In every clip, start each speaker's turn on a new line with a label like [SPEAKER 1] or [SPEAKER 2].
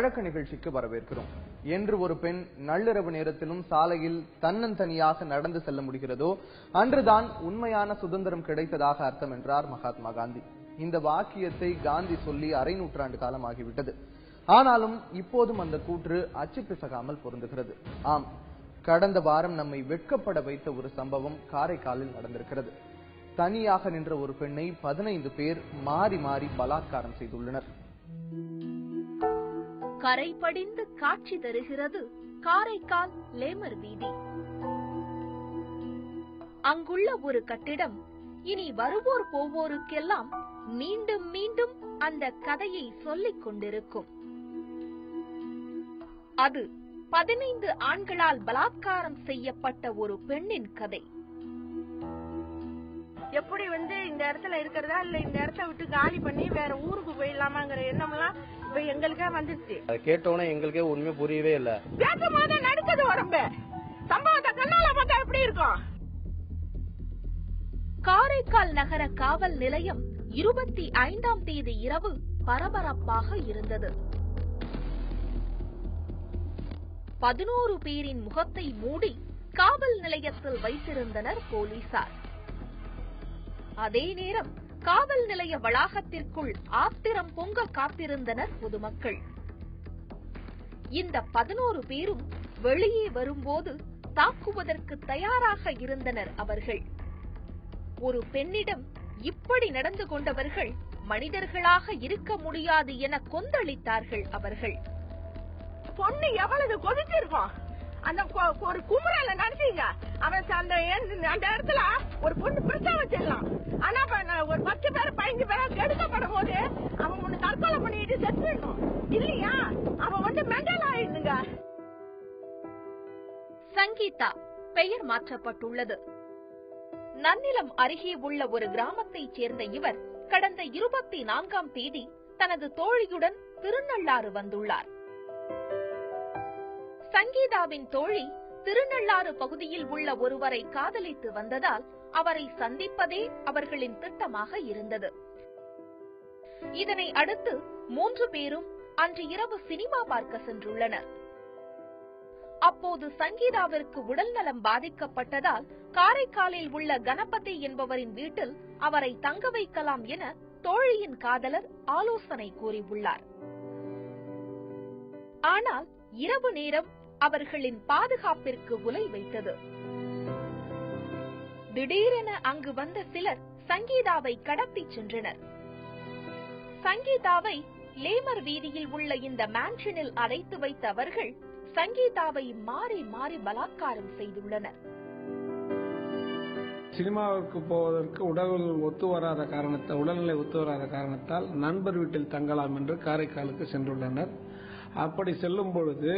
[SPEAKER 1] வழக்கு நிகழ்ச்சிக்கு வரவேற்கிறோம். என்று ஒரு பெண் நள்ளிரவு நேரத்திலும் சாலையில் தன்னந்தனியாக நடந்து செல்ல முடிகிறதோ அன்றுதான் உண்மையான சுதந்திரம் கிடைத்ததாக அர்த்தம் என்றார் மகாத்மா காந்தி. இந்த வாக்கியத்தை காந்தி சொல்லி அரை நூற்றாண்டு காலம் ஆகிவிட்டது ஆனாலும் இப்போதும் அந்த கூற்று அச்சு பிசகாமல் பொருந்துகிறது. ஆம் கடந்த வாரம் நம்மை வெட்கப்பட வைத்த ஒரு சம்பவம் காரைக்காலில் நடந்திருக்கிறது. தனியாக நின்ற ஒரு பெண்ணை பதினைந்து பேர் மாறி மாறி பலாத்காரம் செய்துள்ளனர்.
[SPEAKER 2] கரை படிந்து காட்சி தருகிறது. காரைக்கால் லேமர் வீதி. அங்குள்ள ஒரு கட்டிடம். இனி வருவோர் போவோருக்கெல்லாம் மீண்டும் மீண்டும் அந்த கதையை சொல்லிக் கொண்டிருக்கும். அது பதினைந்து ஆண்களால் பலாத்காரம் செய்யப்பட்ட ஒரு பெண்ணின் கதை.
[SPEAKER 3] எப்படி வந்து இந்த இடத்துல இருக்கிறதா? இல்ல இந்த இடத்த விட்டு காலி பண்ணி வேற ஊருக்கு போயிடலாமாங்கிற எண்ணம் இப்ப எங்களுக்கே வந்துருச்சு
[SPEAKER 4] அதை கேட்டோன்னே எங்களுக்கே உண்மை புரியவே இல்லை.
[SPEAKER 3] பேசும் போது நடுக்குது உடம்பு. சம்பவத்தை கண்ணால பார்த்தா எப்படி இருக்கும்?
[SPEAKER 2] காரைக்கால் நகர காவல் நிலையம் இருபத்தி ஐந்தாம் தேதி இரவு பரபரப்பாக இருந்தது. பதினோரு பேரின் முகத்தை மூடி காவல் நிலையத்தில் வைத்திருந்தனர் போலீசார். அதே நேரம் காவல் நிலைய வளாகத்திற்குள் ஆத்திரம் பொங்க காத்திருந்தனர் பொதுமக்கள். இந்த பதினோரு பேரும் வெளியே வரும்போது தாக்குவதற்கு தயாராக இருந்தனர் அவர்கள். ஒரு பெண்ணிடம் இப்படி நடந்து கொண்டவர்கள் மனிதர்களாக இருக்க முடியாது என கொந்தளித்தார்கள் அவர்கள்.
[SPEAKER 3] பொண்ணு எவ்வளவு கொதிச்சிருக்கும் அந்த ஒரு குமுறல நினைச்சீங்க. அவன் அந்த அந்த இடத்துல ஒரு பொண்ணு பிரச்சனை வச்சிடலாம். ஆனா ஒரு பத்து பேர் பதினஞ்சு பேரா கெடுக்கப்படும் போது அவன் ஒண்ணு தற்கொலை பண்ணிட்டு செத்துடணும் இல்லையா? அவன் வந்து மெண்டல் ஆயிடுங்க
[SPEAKER 2] சங்கீதா பெயர் மாற்றப்பட்டுள்ளது. நன்னிலம் அருகே உள்ள ஒரு கிராமத்தைச் சேர்ந்த இவர் கடந்த இருபத்தி நான்காம் தேதி தனது தோழியுடன் திருநள்ளாறு வந்துள்ளார். சங்கீதாவின் தோழி திருநள்ளாறு பகுதியில் உள்ள ஒருவரை காதலித்து வந்ததால் அவரை சந்திப்பதே அவர்களின் திட்டமாக இருந்தது. இதனை அடுத்து மூன்று பேரும் அன்று இரவு சினிமா பார்க்க சென்றுள்ளனர். அப்போது சங்கீதாவிற்கு உடல்நலம் பாதிக்கப்பட்டதால் காரைக்காலில் உள்ள கணபதி என்பவரின் வீட்டில் அவரை தங்க வைக்கலாம் என தோழியின் காதலர் ஆலோசனை கூறியுள்ளார். ஆனால் இரவு நேரம் அவர்களின் பாதுகாப்பிற்கு உலை வைத்தது. திடீரென அங்கு வந்த சிலர் சங்கீதாவை கடத்தி சென்றனர். சங்கீதாவை லேமர் வீதியில் உள்ள இந்த மேன்ஷனில் அடைத்து வைத்த அவர்கள் சங்கீதாவை மாறி மாறி பலாத்காரம் செய்துள்ளனர்.
[SPEAKER 5] சினிமாவுக்கு போவதற்கு உடல் ஒத்து வராத காரணத்தை உடல்நிலை ஒத்து வராத காரணத்தால் நண்பர் வீட்டில் தங்கலாம் என்று காரைக்காலுக்கு சென்றுள்ளனர். அப்படி செல்லும் பொழுது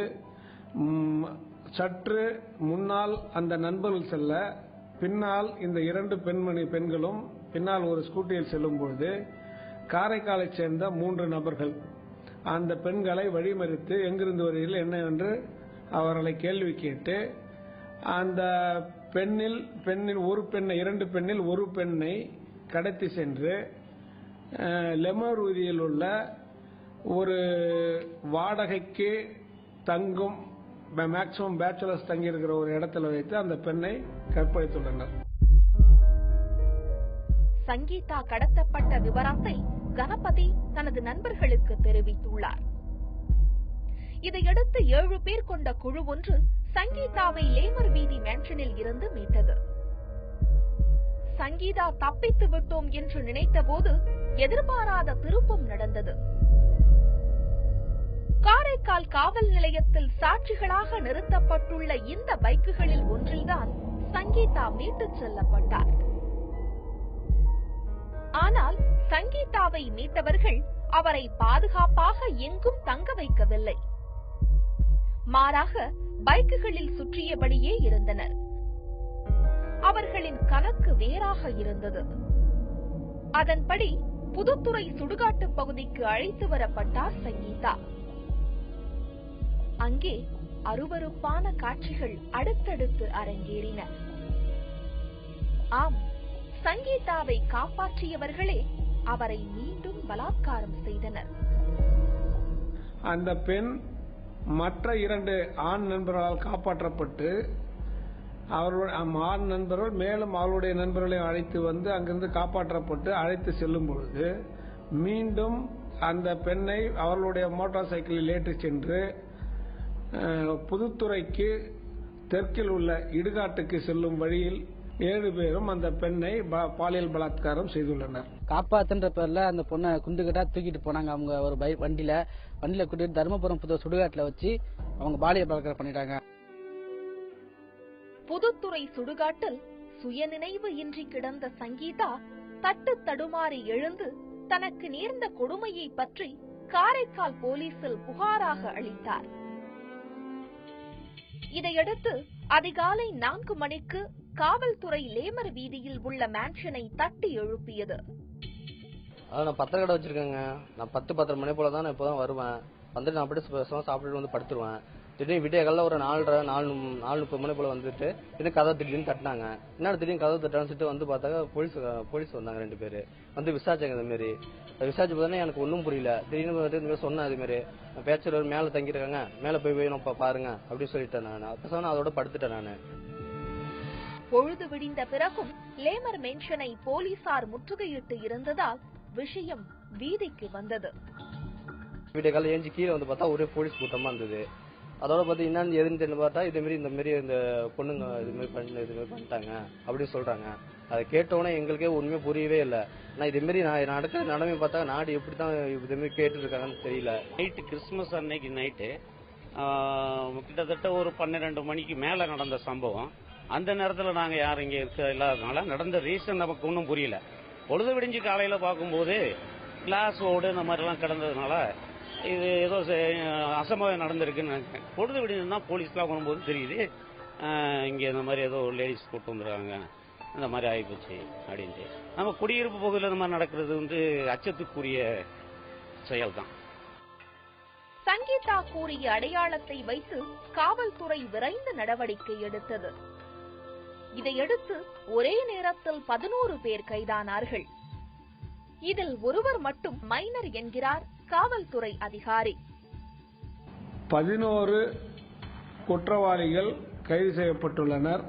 [SPEAKER 5] சற்று முன்னால் அந்த நண்பர்கள் செல்ல பின்னால் இந்த இரண்டு பெண்மணி பெண்களும் பின்னால் ஒரு ஸ்கூட்டியில் செல்லும்போது காரைக்காலைச் சேர்ந்த மூன்று நபர்கள். அந்த பெண்களை வழிமறித்து எங்கிருந்து வருகிறீர்கள்? என்ன? என்று அவர்களை கேள்வி கேட்டு அந்த பெண்ணில் பெண்ணில் ஒரு பெண்ணை இரண்டு பெண்ணில் ஒரு பெண்ணை கடத்தி சென்று அஹ், லெமர் உள்ள ஒரு வாடகைக்கு தங்கும் மேக்சிமம் பேச்சுலர்ஸ் தங்கியிருக்கிற ஒரு இடத்துல வைத்து அந்த பெண்ணை கற்பழித்துள்ளனர்.
[SPEAKER 2] சங்கீதா கடத்தப்பட்ட விவரத்தை கணபதி தனது நண்பர்களுக்கு தெரிவித்துள்ளார். இதையடுத்து ஏழு பேர் கொண்ட குழு ஒன்று சங்கீதாவை லேமர் வீதி மேன்ஷனில் இருந்து மீட்டது. சங்கீதா தப்பித்து விட்டோம் என்று நினைத்தபோது எதிர்பாராத திருப்பம் நடந்தது. காரைக்கால் காவல் நிலையத்தில் சாட்சிகளாக நிறுத்தப்பட்டுள்ள இந்த பைக்குகளில் ஒன்றில்தான் சங்கீதா மீட்டுச் செல்லப்பட்டார். ஆனால் சங்கீதாவை மீட்டவர்கள் அவரை பாதுகாப்பாக எங்கும் தங்க வைக்கவில்லை. மாறாக பைக்குகளில் சுற்றியபடியே இருந்தனர். அவர்களின் கணக்கு வேறாக இருந்தது. அதன்படி புதுத்துறை சுடுகாட்டு பகுதிக்கு அழைத்து வரப்பட்டார் சங்கீதா. அங்கே அருவருப்பான காட்சிகள் அடுத்தடுத்து அரங்கேறின. ஆம் சங்கீதாவை காப்பாற்றியவர்களே அவரை மீண்டும் பலாத்காரம் செய்தனர்.
[SPEAKER 5] அந்த பெண் மற்ற இரண்டு ஆண் நண்பர்களால் காப்பாற்றப்பட்டு அவருடைய ஆண் நண்பர்கள் மேலும் அவருடைய நண்பர்களை அழைத்து வந்து அங்கிருந்து காப்பாற்றப்பட்டு அழைத்து செல்லும் பொழுது மீண்டும் அந்த பெண்ணை அவர்களுடைய மோட்டார் சைக்கிளில் ஏற்றி சென்று புதுத்துறைக்கு தெற்கில் உள்ள இடுகாட்டுக்கு செல்லும் வழியில் ஏழு பேரும் அந்த பெண்ணை பாலியல் பலாத்காரம் செய்துள்ளனர்.
[SPEAKER 6] காப்பாத்துன்ற பேர்ல அந்த பொண்ணை குண்டுகிட்டா தூக்கிட்டு போனாங்க. அவங்க ஒரு பை வண்டியில வண்டியில கூட்டிட்டு தருமபுரம் புது சுடுகாட்டுல வச்சு அவங்க பாலியல் பலாத்காரம் பண்ணிட்டாங்க.
[SPEAKER 2] புதுத்துறை சுடுகாட்டில் சுயநினைவு இன்றி கிடந்த சங்கீதா தட்டு தடுமாறி எழுந்து தனக்கு நேர்ந்த கொடுமையை பற்றி காரைக்கால் போலீசில் புகாராக அளித்தார். இதையடுத்து அதிகாலை நான்கு மணிக்கு காவல்துறை லேமர் வீதியில் உள்ள மேன்ஷனை தட்டி எழுப்பியது.
[SPEAKER 4] அதான் நான் பத்திர கடை வச்சிருக்கேங்க. நான் பத்து பத்தரை மணி போல தான் நான் இப்போதான் வருவேன். வந்துட்டு நான் அப்படியே சாப்பிட்டுட்டு வந்து படுத்துருவேன். திடீர்னு விடிய காலைல ஒரு நாலரை நாலு நாலு முப்பது மணி போல வந்துட்டு திடீர்னு கதை திடீர்னு தட்டினாங்க. என்ன திடீர்னு கதை தட்டான்னு சொல்லிட்டு வந்து பார்த்தாக்க போலீஸ் போலீஸ் வந்தாங்க ரெண்டு பேர். வந்து விசாரிச்சாங்க இந்த மாதிரி விசாரிச்சு பார்த்தா எனக்கு ஒன்றும் புரியல. திடீர்னு வந்துட்டு இந்த மாதிரி சொன்னேன் அது மாதிரி பேச்சலர் மேலே தங்கியிருக்காங்க. மேலே போய் வேணும் பாருங்க அப்படின்னு சொல்லிட்டேன் நான். அப்போ சொன்ன அதோட படுத்துட்டேன் நான்.
[SPEAKER 2] பொழுது விடிந்த பிறகும் லேமர் மென்ஷனை போலீசார் முற்றுகையிட்டு இருந்ததால் விஷயம் வீதிக்கு வந்தது.
[SPEAKER 4] விடிய காலையில் ஏஞ்சி கீழே வந்து பார்த்தா ஒரே போலீஸ் கூட்டமா இருந்தது. அதோட பார்த்து என்னன்னு எதுன்னு தெரியல பார்த்தா இதே மாதிரி இந்த மாதிரி இந்த பொண்ணுங்க இது மாதிரி பண்ண இது மாதிரி பண்ணிட்டாங்க அப்படின்னு சொல்றாங்க. அதை கேட்டோன்னே எங்களுக்கே ஒண்ணுமே புரியவே இல்லை. நான் இதே மாதிரி நான் நடக்கிற நிலைமை பார்த்தா நாடு எப்படி தான் இதே மாதிரி கேட்டு இருக்காங்கன்னு தெரியல.
[SPEAKER 7] நைட்டு கிறிஸ்மஸ் அன்னைக்கு நைட்டு கிட்டத்தட்ட ஒரு பன்னிரெண்டு மணிக்கு மேலே நடந்த சம்பவம். அந்த நேரத்தில் நாங்கள் யாரும் இங்கே இருக்க இல்லாததுனால நடந்த ரீசன் நமக்கு ஒன்றும் புரியல. பொழுது விடிஞ்சு காலையில் பார்க்கும்போது கிளாஸ் ஓடு இந்த மாதிரிலாம் கிடந்ததுனால இது ஏதோ செ- நடந்திருக்குன்னு நினைக்கிறேன். பொழுது விடிஞ்சு போலீஸ்லாம் வரும்போது தெரியுது. இங்கே இந்த மாதிரி ஏதோ லேடிஸ் கூட்டு வந்துருக்காங்க இந்த மாதிரி ஆகிப்போச்சு அப்படின்ட்டு. நம்ம குடியிருப்பு பகுதியில் இந்த மாதிரி நடக்கிறது வந்து அச்சத்துக்குரிய செயல் தான்
[SPEAKER 2] சங்கீதா கூறிய அடையாளத்தை வைத்து காவல்துறை விரைந்து நடவடிக்கை எடுத்தது. இதையடுத்து ஒரே நேரத்தில் பதினோரு பேர் கைதானார்கள். இதில் ஒருவர் மட்டும் மைனர் என்கிறார். காவல்துறை அதிகாரி.
[SPEAKER 5] பதினோரு குற்றவாளிகள் கைது செய்யப்பட்டுள்ளனர்.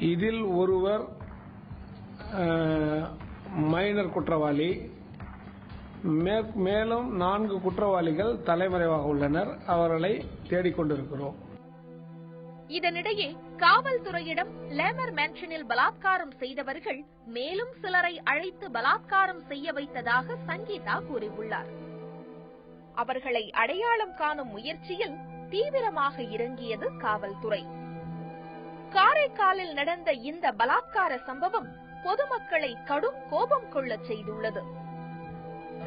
[SPEAKER 5] இதில் ஒருவர் மைனர் குற்றவாளி. மே- மேலும் நான்கு குற்றவாளிகள் தலைமறைவாக உள்ளனர். அவர்களை தேடிக்கொண்டிருக்கிறோம்.
[SPEAKER 2] இதனிடையே காவல்துறையிடம் லேமர் மேன்ஷனில் பலாத்காரம் செய்தவர்கள் மேலும் சிலரை அழைத்து பலாத்காரம் செய்ய வைத்ததாக சங்கீதா கூறியுள்ளார். அவர்களை அடையாளம் காணும் முயற்சியில் தீவிரமாக இறங்கியது காவல்துறை. காரைக்காலில் நடந்த இந்த பலாத்கார சம்பவம் பொதுமக்களை கடும் கோபம் கொள்ளச் செய்துள்ளது.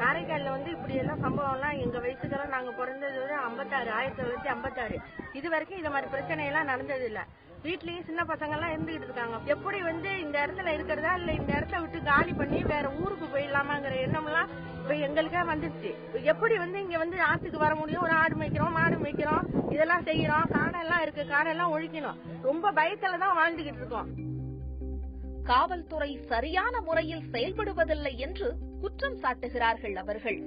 [SPEAKER 3] காரைக்கால்ல வந்து இப்படி எல்லாம் சம்பவம் எல்லாம் எங்க வயசுக்கெல்லாம் நாங்க பிறந்தது வந்து ஐம்பத்தாறு ஆயிரத்தி தொள்ளாயிரத்தி ஐம்பத்தாறு. இது வரைக்கும் இந்த மாதிரி பிரச்சனை எல்லாம் நடந்தது இல்ல வீட்லயும் சின்ன பசங்க எல்லாம் இருந்துகிட்டு இருக்காங்க. எப்படி வந்து இந்த இடத்துல இருக்கிறதா இல்ல இந்த இடத்த விட்டு காலி பண்ணி வேற ஊருக்கு போயிடலாமாங்கிற எண்ணம் எல்லாம் இப்ப எங்களுக்கே வந்துருச்சு. எப்படி வந்து இங்க வந்து ஆத்துக்கு வர முடியும்? ஒரு ஆடு மேய்க்கிறோம் மாடு மேய்க்கிறோம் இதெல்லாம் செய்யறோம். காடெல்லாம் இருக்கு காடெல்லாம் ஒழிக்கணும். ரொம்ப பயத்துல தான் வாழ்ந்துகிட்டு இருக்கோம்.
[SPEAKER 2] காவல்துறை சரியான முறையில் செயல்படுவதில்லை என்று குற்றம் சாட்டுகிறார்கள் அவர்கள்.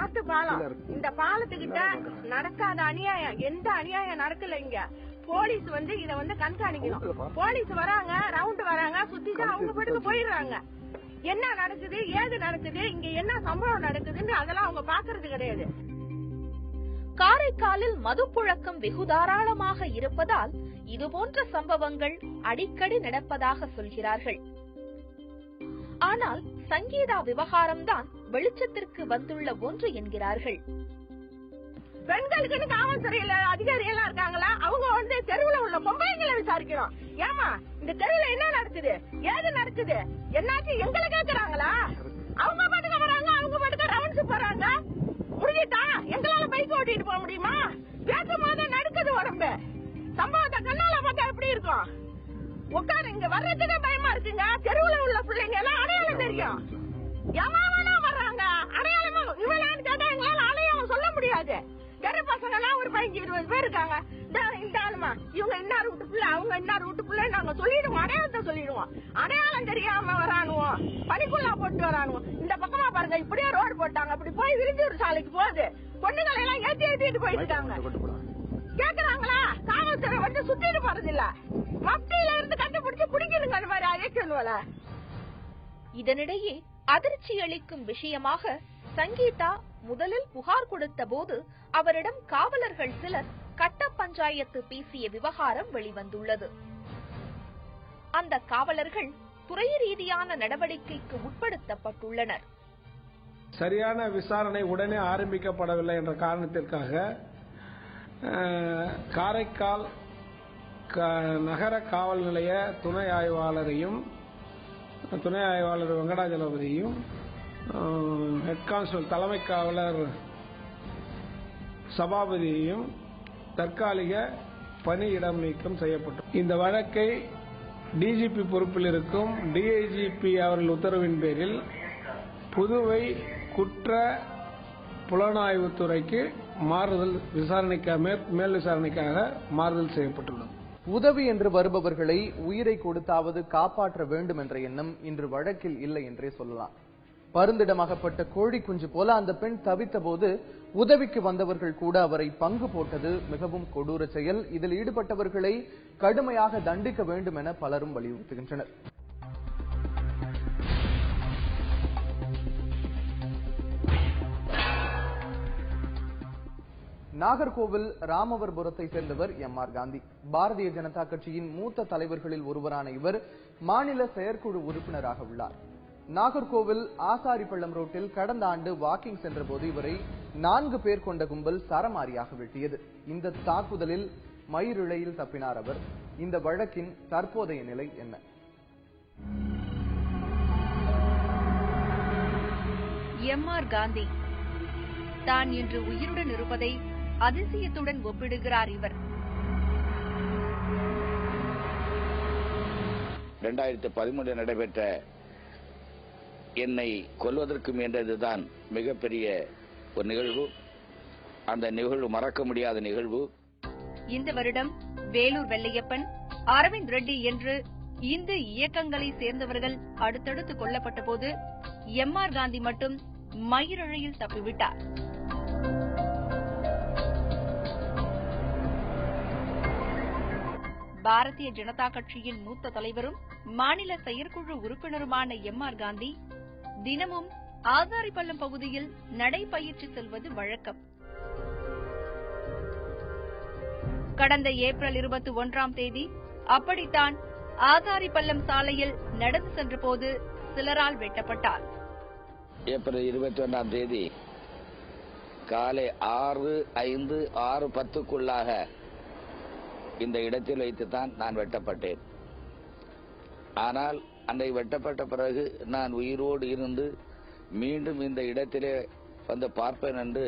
[SPEAKER 3] ஆத்து பாலம். இந்த பாலத்துக்கிட்ட நடக்காத அநியாயம் எந்த அநியாயம் நடக்கல இங்க? போலீஸ் வந்து இத வந்து கண்காணிக்கணும். போலீஸ் வராங்க ரவுண்ட் வராங்க சுத்திட்டு அவங்க படுத்து போயிடுறாங்க. என்ன நடக்குது ஏது நடக்குது இங்க என்ன சம்பவம் நடக்குதுன்னு அதெல்லாம் அவங்க பாக்குறது கிடையாது.
[SPEAKER 2] காரைக்காலில் மது புழக்கம் வெகு தாராளமாக இருப்பதால் இதுபோன்ற சம்பவங்கள் அடிக்கடி நடப்பதாக சொல்கிறார்கள். ஆனால் சங்கீதா விவகாரம்தான் வெளிச்சத்திற்கு வந்துள்ள ஒன்று என்கிறார்கள்.
[SPEAKER 3] பெண்களுக்குன்னு காவல்துறையில அதிகாரி எல்லாம் இருக்காங்களா? அவங்க வந்து தெருவுல உள்ள பொம்பளைங்களை விசாரிக்கணும் ஏமா இந்த தெருவுல என்ன நடக்குது? ஏது நடக்குது? என்னாச்சு? எங்களை கேக்குறாங்களா? அவங்க பாட்டுக்கு வராங்க அவங்க பாட்டுக்கு ரவுண்ட்ஸ் போறாங்க. முடிஞ்சிட்டா எங்களால பைக் ஓட்டிட்டு போக முடியுமா? பேசும் போது நடக்குது உடம்பு. சம்பவத்தை கண்ணால பார்த்தா எப்படி இருக்கும்? உட்காரு இங்க வர்றதுக்கே பயமா இருக்குங்க. தெருவுல உள்ள பிள்ளைங்க எல்லாம் அடையாளம் தெரியும். எவனா வர்றாங்க? அடையாளமா? இவளான்னு கேட்டா எங்களால அடையாளம் சொல்ல முடியாது. தெரு பசங்க எல்லாம் ஒரு பதினஞ்சு இருபது பேர் இருக்காங்க. இந்த ஆளுமா இவங்க இன்னார் வீட்டு பிள்ளை அவங்க இன்னார் வீட்டு பிள்ளை நாங்க சொல்லிடுவோம். அடையாளத்தை சொல்லிடுவோம். அடையாளம் தெரியாம வரானுவோம் பனிக்குள்ளா போட்டு வரானுவோம் இந்த பக்கமா பாருங்க இப்படியே ரோடு போட்டாங்க. அப்படி போய் விருந்தூர் சாலைக்கு போகுது. பொண்ணுங்களை எல்லாம் ஏத்தி ஏத்திட்டு போயிட்டு இருக்காங்க கேக்குறாங்களா? காவல்துறை வந்து சுத்திட்டு போறது இல்ல மப்டியில இருந்து கண்டுபிடிச்சு பிடிக்கணுங்க அந்த மாதிரி அழைக்கணும்ல
[SPEAKER 2] இதனிடையே அதிர்ச்சி அளிக்கும் விஷயமாக சங்கீதா முதலில் புகார் கொடுத்த போது அவரிடம் காவலர்கள் சிலர் கட்ட பஞ்சாயத்து பேசிய விவகாரம் வெளிவந்துள்ளது. அந்த காவலர்கள் துறை ரீதியான நடவடிக்கைக்கு உட்படுத்தப்பட்டுள்ளனர்.
[SPEAKER 5] சரியான விசாரணை உடனே ஆரம்பிக்கப்படவில்லை என்ற காரணத்திற்காக காரைக்கால் நகர காவல் நிலைய துணை ஆய்வாளரையும் துணை ஆய்வாளர் வெங்கடாஜலபதியும் ஹெட் கான்ஸ்டபிள் தலைமை காவலர் சபாபதியையும் தற்காலிக பணியிடம் நீக்கம் செய்யப்பட்டது. இந்த வழக்கை டிஜிபி பொறுப்பில் இருக்கும் டிஐஜிபி அவர்கள் உத்தரவின் பேரில் புதுவை குற்ற புலனாய்வுத்துறைக்கு மாறுதல் விசாரணைக்காக மேல் விசாரணைக்காக மாறுதல் செய்யப்பட்டுள்ளது.
[SPEAKER 1] உதவி என்று வருபவர்களை உயிரை கொடுத்தாவது காப்பாற்ற வேண்டும் என்ற எண்ணம் இன்று வழக்கில் இல்லை என்றே சொல்லலாம். பருந்திடமாகப்பட்ட கோழி குஞ்சு போல அந்த பெண் தவித்த போது உதவிக்கு வந்தவர்கள் கூட அவரை பங்கு போட்டது மிகவும் கொடூர செயல். இதில் ஈடுபட்டவர்களை கடுமையாக தண்டிக்க வேண்டும் என பலரும் வலியுறுத்துகின்றனர். நாகர்கோவில் ராமவர்புரத்தை சேர்ந்தவர் எம் ஆர் காந்தி. பாரதிய ஜனதா கட்சியின் மூத்த தலைவர்களில் ஒருவரான இவர் மாநில செயற்குழு உறுப்பினராக உள்ளார். நாகர்கோவில் ஆசாரிப்பள்ளம் ரோட்டில் கடந்த ஆண்டு வாக்கிங் சென்றபோது இவரை நான்கு பேர் கொண்ட கும்பல் சரமாரியாக வெட்டியது இந்த தாக்குதலில் மயிரிழையில் தப்பினார் அவர். இந்த வழக்கின் தற்போதைய நிலை என்ன?
[SPEAKER 8] எம் ஆர் காந்தி தான் இன்று உயிருடன் இருப்பதை அதிசயத்துடன் ஒப்பிடுகிறார் இவர்.
[SPEAKER 9] ரெண்டாயிரத்தி பதிமூன்று நடைபெற்ற என்னை கொல்வதற்கு முயன்றதுதான் மிகப்பெரிய ஒரு நிகழ்வு. அந்த நிகழ்வு மறக்க முடியாத நிகழ்வு.
[SPEAKER 8] இந்த வருடம் வேலூர் வெள்ளையப்பன் அரவிந்த் ரெட்டி என்று இந்து இயக்கங்களை சேர்ந்தவர்கள் அடுத்தடுத்து கொல்லப்பட்ட போது எம் ஆர் காந்தி மட்டும் மயிரிழையில் தப்பிவிட்டார். பாரதிய ஜனதா கட்சியின் மூத்த தலைவரும் மாநில செயற்குழு உறுப்பினருமான எம் ஆர் காந்தி தினமும் ஆசாரிப்பள்ளம் பகுதியில் நடைபயிற்சி செல்வது வழக்கம். கடந்த ஏப்ரல் இருபத்தி ஒன்றாம் தேதி அப்படித்தான் ஆசாரிப்பள்ளம் சாலையில் நடந்து சென்றபோது சிலரால் வெட்டப்பட்டார்.
[SPEAKER 9] ஏப்ரல் இருபத்தி ஒன்றாம் தேதி காலை ஆறு ஐந்து ஆறு பத்துக்குள்ளாக இந்த இடத்தில் வைத்துத்தான் நான் வெட்டப்பட்டேன். ஆனால் அன்றை வெட்டப்பட்ட பிறகு நான் உயிரோடு இருந்து மீண்டும் இந்த இடத்திலே வந்து பார்ப்பேன் என்று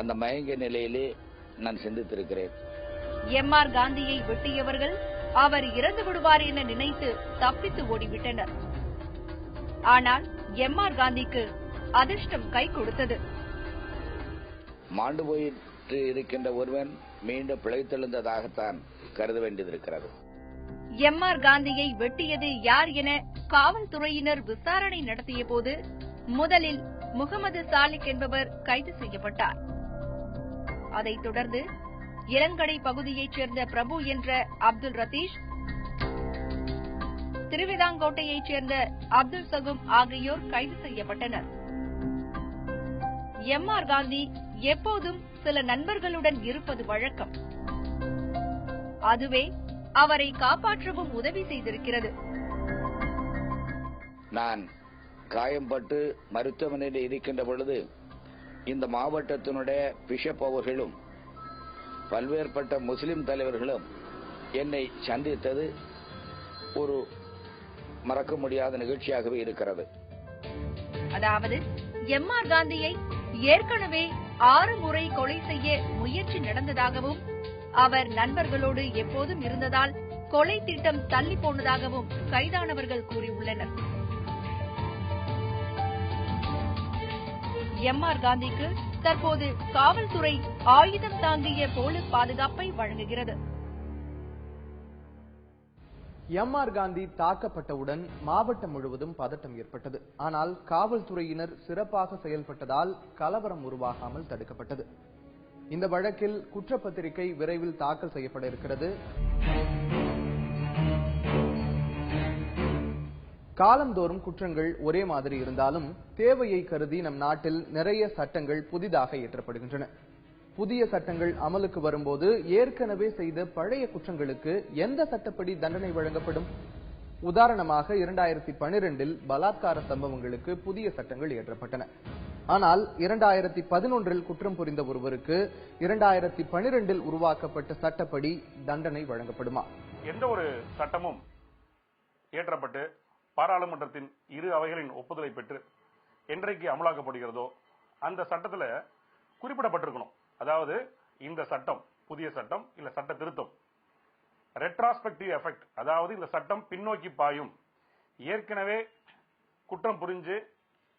[SPEAKER 9] அந்த மயங்க நிலையிலே நான் சிந்தித்திருக்கிறேன்.
[SPEAKER 8] எம் ஆர் காந்தியை வெட்டியவர்கள் அவர் இறந்து விடுவார் என நினைத்து தப்பித்து ஓடிவிட்டனர். ஆனால் எம் ஆர் காந்திக்கு அதிர்ஷ்டம் கை கொடுத்தது.
[SPEAKER 9] மாண்டு போயிட்டு இருக்கின்ற ஒருவன் மீண்டும் பிழைத்தெழுந்ததாகத்தான் கருத வேண்டியதிருக்கிறது
[SPEAKER 8] எம் ஆர் காந்தியை வெட்டியது யார் என காவல்துறையினர் விசாரணை நடத்திய போது முதலில் முகமது சாலிக் என்பவர் கைது செய்யப்பட்டார். அதைத் தொடர்ந்து இளங்கடை பகுதியைச் சேர்ந்த பிரபு என்ற அப்துல் ரதீஷ் திருவிதாங்கோட்டையைச் சேர்ந்த அப்துல் சகும் ஆகியோர் கைது செய்யப்பட்டனர். எம் ஆர் காந்தி எப்போதும் சில நண்பர்களுடன் இருப்பது வழக்கம். அதுவே அவரை காப்பாற்றவும் உதவி செய்திருக்கிறது.
[SPEAKER 9] நான் காயம்பட்டு மருத்துவமனையில் இருக்கின்ற பொழுது இந்த மாவட்டத்தினுடைய பிஷப் அவர்களும் பல்வேறுபட்ட முஸ்லிம் தலைவர்களும் என்னை சந்தித்தது ஒரு மறக்க முடியாத நிகழ்ச்சியாகவே இருக்கிறது.
[SPEAKER 8] அதாவது எம் ஆர் காந்தியை ஏற்கனவே ஆறு முறை கொலை செய்ய முயற்சி நடந்ததாகவும் அவர் நண்பர்களோடு எப்போதும் இருந்ததால் கொலை திட்டம் தள்ளி போனதாகவும் கைதானவர்கள் கூறியுள்ளனர். எம் ஆர் காந்திக்கு தற்போது காவல்துறை ஆயுதம் தாங்கிய போலீஸ் பாதுகாப்பை வழங்குகிறது.
[SPEAKER 1] எம் ஆர் காந்தி தாக்கப்பட்டவுடன் மாவட்டம் முழுவதும் பதட்டம் ஏற்பட்டது. ஆனால் காவல்துறையினர் சிறப்பாக செயல்பட்டதால் கலவரம் உருவாகாமல் தடுக்கப்பட்டது. இந்த வழக்கில் குற்றப்பத்திரிகை விரைவில் தாக்கல் செய்யப்பட இருக்கிறது. காலந்தோறும் குற்றங்கள் ஒரே மாதிரி இருந்தாலும் தேவையை கருதி நம் நாட்டில் நிறைய சட்டங்கள் புதிதாக இயற்றப்படுகின்றன. புதிய சட்டங்கள் அமலுக்கு வரும்போது ஏற்கனவே செய்த பழைய குற்றங்களுக்கு எந்த சட்டப்படி தண்டனை வழங்கப்படும்? உதாரணமாக இரண்டாயிரத்தி பனிரெண்டில் பலாத்கார சம்பவங்களுக்கு புதிய சட்டங்கள் இயற்றப்பட்டன. ஆனால் இரண்டாயிரத்தி பதினொன்றில் குற்றம் புரிந்த ஒருவருக்கு இரண்டாயிரத்தி பனிரெண்டில் உருவாக்கப்பட்ட சட்டப்படி தண்டனை வழங்கப்படுமா?
[SPEAKER 10] எந்த ஒரு சட்டமும் இயற்றப்பட்டு பாராளுமன்றத்தின் இரு அவைகளின் ஒப்புதலை பெற்று என்றைக்கு அமலாக்கப்படுகிறதோ அந்த சட்டத்துல குறிப்பிடப்பட்டிருக்கணும். அதாவது இந்த சட்டம் புதிய சட்டம் இல்ல சட்ட திருத்தம். ரெட்ராஸ்பெக்டிவ் எஃபெக்ட் அதாவது இந்த சட்டம் பின்னோக்கி பாயும். ஏற்கனவே குற்றம் புரிஞ்சு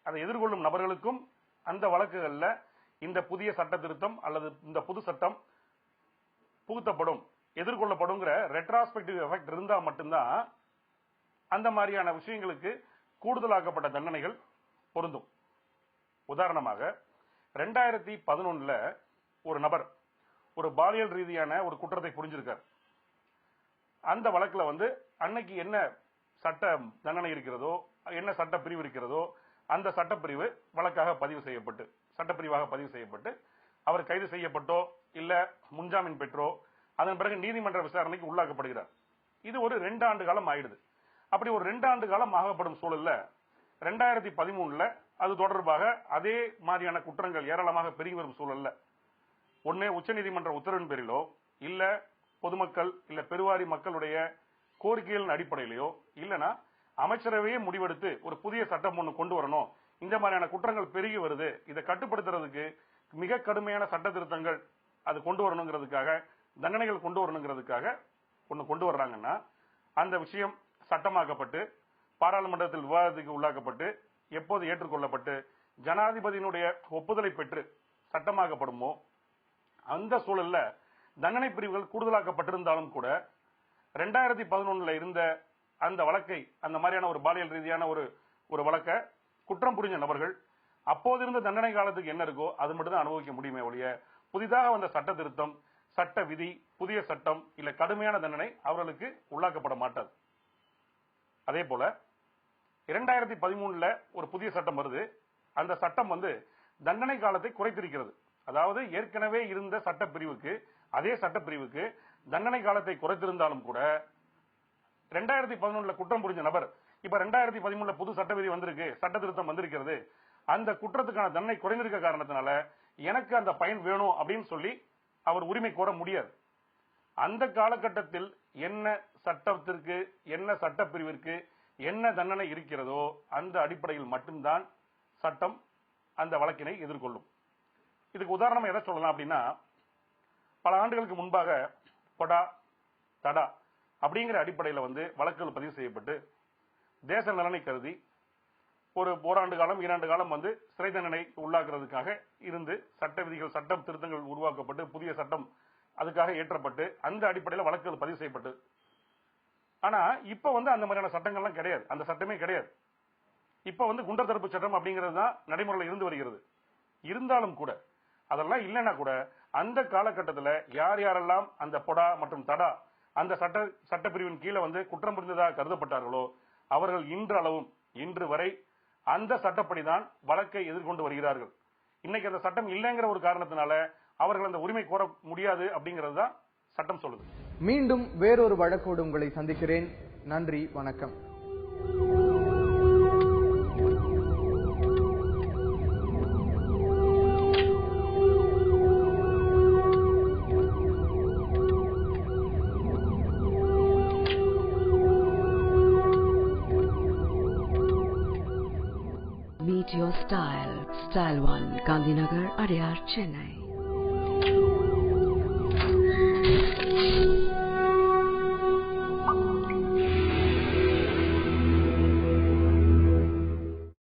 [SPEAKER 10] அதை எதிர்கொள்ளும் நபர்களுக்கும் அந்த வழக்குகளில் இந்த புதிய சட்ட திருத்தம் அல்லது இந்த புது சட்டம் புகுத்தப்படும் எதிர்கொள்ளப்படுங்கிற ரெட்ராஸ்பெக்டிவ் எஃபெக்ட் இருந்தால் மட்டும்தான் அந்த மாதிரியான விஷயங்களுக்கு கூடுதலாக்கப்பட்ட தண்டனைகள் பொருந்தும். உதாரணமாக ரெண்டாயிரத்தி பதினொன்னுல ஒரு நபர் ஒரு பாலியல் ரீதியான ஒரு குற்றத்தை புரிஞ்சிருக்கார். அந்த வழக்குல வந்து அன்னைக்கு என்ன சட்ட தண்டனை இருக்கிறதோ என்ன சட்ட பிரிவு இருக்கிறதோ அந்த சட்டப்பிரிவு வழக்காக பதிவு செய்யப்பட்டு சட்டப்பிரிவாக பதிவு செய்யப்பட்டு அவர் கைது செய்யப்பட்டோ இல்ல முன்ஜாமீன் பெற்றோ அதன் பிறகு நீதிமன்ற விசாரணைக்கு உள்ளாக்கப்படுகிறார். இது ஒரு ரெண்டு ஆண்டு காலம் ஆயிடுது. அப்படி ஒரு ரெண்டு ஆண்டு காலம் ஆகப்படும் சூழல்ல ரெண்டாயிரத்தி பதிமூணுல அது தொடர்பாக அதே மாதிரியான குற்றங்கள் ஏராளமாக பெருகி வரும் சூழல்ல ஒன்று உச்சநீதிமன்ற உத்தரவின் பேரிலோ இல்ல பொதுமக்கள் இல்ல பெருவாரி மக்களுடைய கோரிக்கைகளின் அடிப்படையிலோ இல்லனா அமைச்சரவையே முடிவெடுத்து ஒரு புதிய சட்டம் ஒன்று கொண்டு வரணும். இந்த மாதிரியான குற்றங்கள் பெருகி வருது. இதை கட்டுப்படுத்துறதுக்கு மிக கடுமையான சட்ட திருத்தங்கள் அது கொண்டு வரணுங்கிறதுக்காக தண்டனைகள் கொண்டு வரணுங்கிறதுக்காக ஒன்று கொண்டு வர்றாங்கன்னா அந்த விஷயம் சட்டமாக்கப்பட்டு பாராளுமன்றத்தில் விவாதத்துக்கு உள்ளாக்கப்பட்டு எப்போது ஏற்றுக்கொள்ளப்பட்டு ஜனாதிபதியினுடைய ஒப்புதலை பெற்று சட்டமாக்கப்படுமோ அந்த சூழல்ல தண்டனை பிரிவுகள் கூடுதலாக்கப்பட்டிருந்தாலும் கூட ரெண்டாயிரத்தி பதினொன்னுல இருந்த அந்த வழக்கை அந்த மாதிரியான ஒரு பாலியல் ரீதியான ஒரு ஒரு வழக்கை குற்றம் புரிஞ்ச நபர்கள் அப்போது இருந்த தண்டனை காலத்துக்கு என்ன இருக்கோ அது மட்டும் தான் அனுபவிக்க முடியுமே ஒழிய புதிதாக வந்த சட்ட திருத்தம் சட்ட விதி புதிய சட்டம் இல்ல கடுமையான தண்டனை அவர்களுக்கு உள்ளாக்கப்பட மாட்டாது. அதே போல இரண்டாயிரத்தி பதிமூணுல ஒரு புதிய சட்டம் வருது. அந்த சட்டம் வந்து தண்டனை காலத்தை குறைத்திருக்கிறது. அதாவது ஏற்கனவே இருந்த சட்ட பிரிவுக்கு அதே சட்டப்பிரிவுக்கு தண்டனை காலத்தை குறைத்திருந்தாலும் கூட ரெண்டாயிரத்தி பதினொன்றுல குற்றம் புரிஞ்ச நபர் இப்ப ரெண்டாயிரத்தி பதிமூணுல புது சட்ட விதி வந்திருக்கு சட்ட திருத்தம் வந்திருக்கிறது அந்த குற்றத்துக்கான தண்டனை குறைந்திருக்க காரணத்தினால எனக்கு அந்த பயன் வேணும் அப்படின்னு சொல்லி அவர் உரிமை கோர முடியாது. அந்த காலகட்டத்தில் என்ன சட்டத்திற்கு என்ன சட்டப்பிரிவிற்கு என்ன தண்டனை இருக்கிறதோ அந்த அடிப்படையில் மட்டும்தான் சட்டம் அந்த வழக்கினை எதிர்கொள்ளும். இதுக்கு உதாரணம் எதை சொல்லலாம் அப்படின்னா பல ஆண்டுகளுக்கு முன்பாக கொடா தடா அப்படிங்கிற அடிப்படையில் வந்து வழக்குகள் பதிவு செய்யப்பட்டு தேச நலனை கருதி ஒரு ஓராண்டு காலம் இரண்டு காலம் வந்து சிறை தண்டனை உள்ளாக்குறதுக்காக இருந்து சட்ட விதிகள் சட்டம் திருத்தங்கள் உருவாக்கப்பட்டு புதிய சட்டம் அதுக்காக ஏற்றப்பட்டு அந்த அடிப்படையில் வழக்குகள் பதிவு செய்யப்பட்டு. ஆனா இப்ப வந்து அந்த மாதிரியான சட்டங்கள்லாம் கிடையாது. அந்த சட்டமே கிடையாது. இப்ப வந்து குண்டர் தடுப்பு சட்டம் அப்படிங்கிறது தான் நடைமுறையில் இருந்து வருகிறது. இருந்தாலும் கூட அதெல்லாம் இல்லைன்னா கூட அந்த காலகட்டத்தில் யார் யாரெல்லாம் அந்த பொடா மற்றும் தடா அந்த சட்ட சட்டப்பிரிவின் கீழே வந்து குற்றம் புரிந்ததாக கருதப்பட்டார்களோ அவர்கள் இன்றளவும் இன்று வரை அந்த சட்டப்படிதான் வழக்கை எதிர்கொண்டு வருகிறார்கள். இன்னைக்கு அந்த சட்டம் இல்லைங்கிற ஒரு காரணத்தினால அவர்கள் அந்த உரிமை கோர முடியாது அப்படிங்கிறது தான் சட்டம் சொல்லுது.
[SPEAKER 1] மீண்டும் வேறொரு வழக்கோடு உங்களை சந்திக்கிறேன். நன்றி வணக்கம்.
[SPEAKER 11] Chennai.